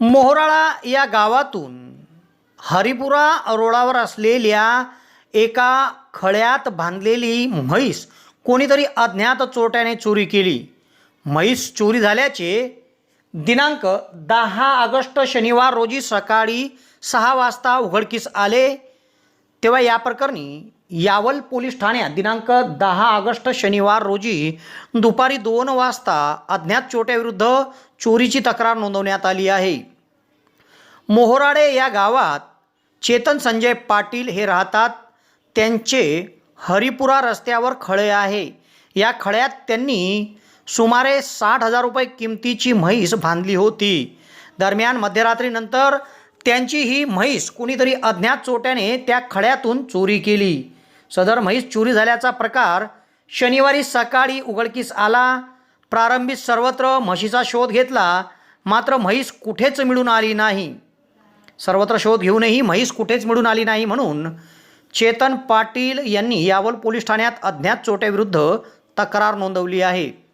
मोहराळा या गावातून हरिपुरा रोडावर असलेल्या एका खळ्यात बांधलेली म्हैस कोणीतरी अज्ञात चोरट्याने चोरी केली. म्हैस चोरी झाल्याचे दिनांक दहा ऑगस्ट शनिवार रोजी सकाळी सहा वाजता उघडकीस आले. तेव्हा या प्रकरणी यावल पोलीस ठाण्यात दिनांक दहा ऑगस्ट शनिवार रोजी दुपारी दोन वाजता अज्ञात चोट्याविरुद्ध चोरीची तक्रार नोंदवण्यात आली आहे. मोहोराडे या गावात चेतन संजय पाटील हे राहतात. त्यांचे हरिपुरा रस्त्यावर खळे आहे. या खळ्यात त्यांनी सुमारे साठ हजार रुपये किमतीची म्हैस बांधली होती. दरम्यान मध्यरात्रीनंतर त्यांची ही म्हैस कुणीतरी अज्ञात चोट्याने त्या खळ्यातून चोरी केली. सदर म्हैस चोरी झाल्याचा प्रकार शनिवारी सकाळी उघडकीस आला. प्रारंभी सर्वत्र म्हशीचा शोध घेतला. मात्र म्हैस कुठेच मिळून आली नाही. सर्वत्र शोध घेऊनही म्हैस कुठेच मिळून आली नाही म्हणून चेतन पाटील यांनी यावल पोलीस ठाण्यात अज्ञात चोट्याविरुद्ध तक्रार नोंदवली आहे.